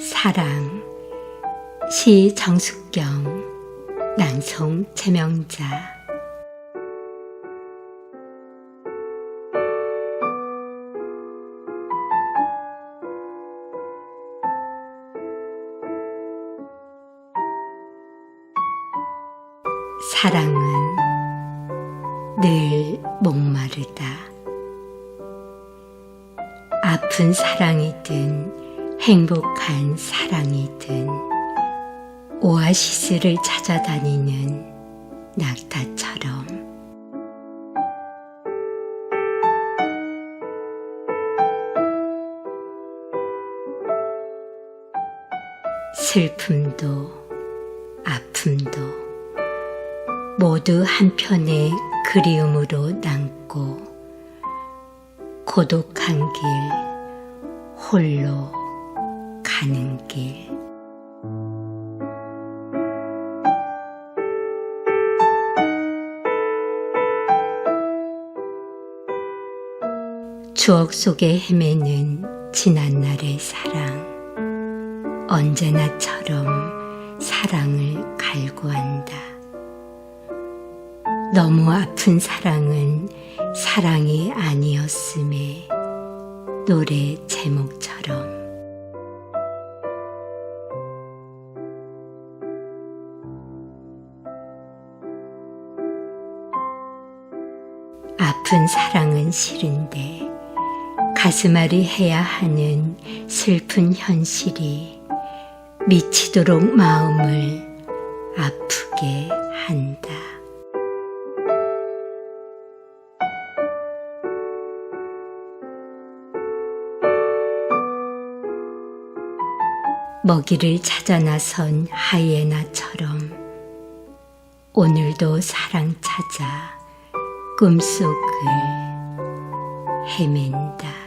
사랑 시 정숙경 낭송 최명자 사랑은 늘 목마르다. 아픈 사랑이든 행복한 사랑이든 오아시스를 찾아다니는 낙타처럼. 슬픔도 아픔도 모두 한편의 그리움으로 남고 고독한 길 홀로 가는 길. 추억 속에 헤매는 지난 날의 사랑. 언제나처럼 사랑을 갈구한다. 너무 아픈 사랑은 사랑이 아니었음에 노래 제목처럼 아픈 사랑은 싫은데 가슴앓이 해야 하는 슬픈 현실이 미치도록 마음을 아프게 한다. 먹이를 찾아 나선 하이에나처럼 오늘도 사랑 찾아 꿈속을 헤맨다.